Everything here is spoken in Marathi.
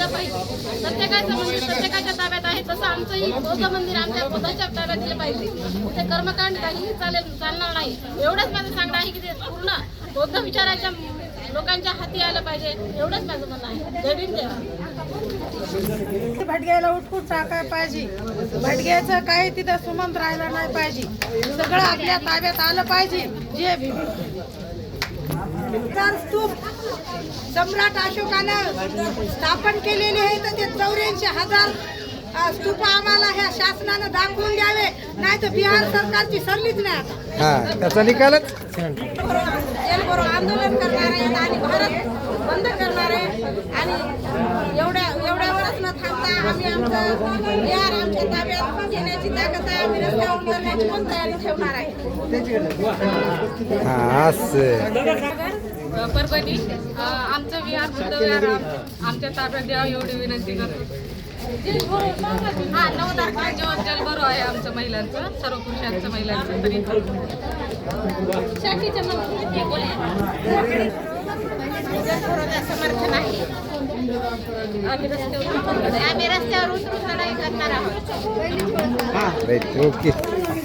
प्रत्येकाचं मंदिर प्रत्येकाच्या ताब्यात आहे तसं आमचंही बौद्ध मंदिर आमच्या बौद्धाच्या ताब्यात दिलं पाहिजे ते कर्मकांड काहीही चालेल चालणार नाही एवढंच माझं सांगणं आहे की ते पूर्ण बौद्ध विचाराच्या लोकांच्या हाती आलं पाहिजे एवढंच माझं म्हणणं आहे जय भीम भटग्याला उठून टाकाय पाहिजे. भटग्याचं काही तिथं सुमंत राहिलं नाही पाहिजे. सगळं आपल्या ताब्यात आलं पाहिजे. जे तर स्तूप सम्राट अशोकानं स्थापन केलेले आहे तर ते चौऱ्याऐंशी हजार स्तूप आम्हाला ह्या शासनानं दाखवून द्यावे. नाही तर बिहार सरकारची सरलीच नाही आता. हा त्याचा निकालच? आंदोलन करणार आहेत आणि भारत बंद करणार आहे आणि एवढ्या आम्ही आमचं बिहार आमच्या ताब्यात घेण्याची ताकद आहे. आम्ही रस्त्यावर उतरण्याची पण तयारी ठेवणार आहे. हा असं. परभणी आमचं विहार बुद्ध विहार आम- आमच्या ताब्यात द्यावं एवढी विनंती करतो. हा नऊ तारखेला जेवण जलभरो आहे आमचं महिलांचं सर्व पुरुषांचं महिलांचं तरी. समर्थन आहे आम्ही रस्त्यावर उतरून लढाई करणार आहोत. ओके.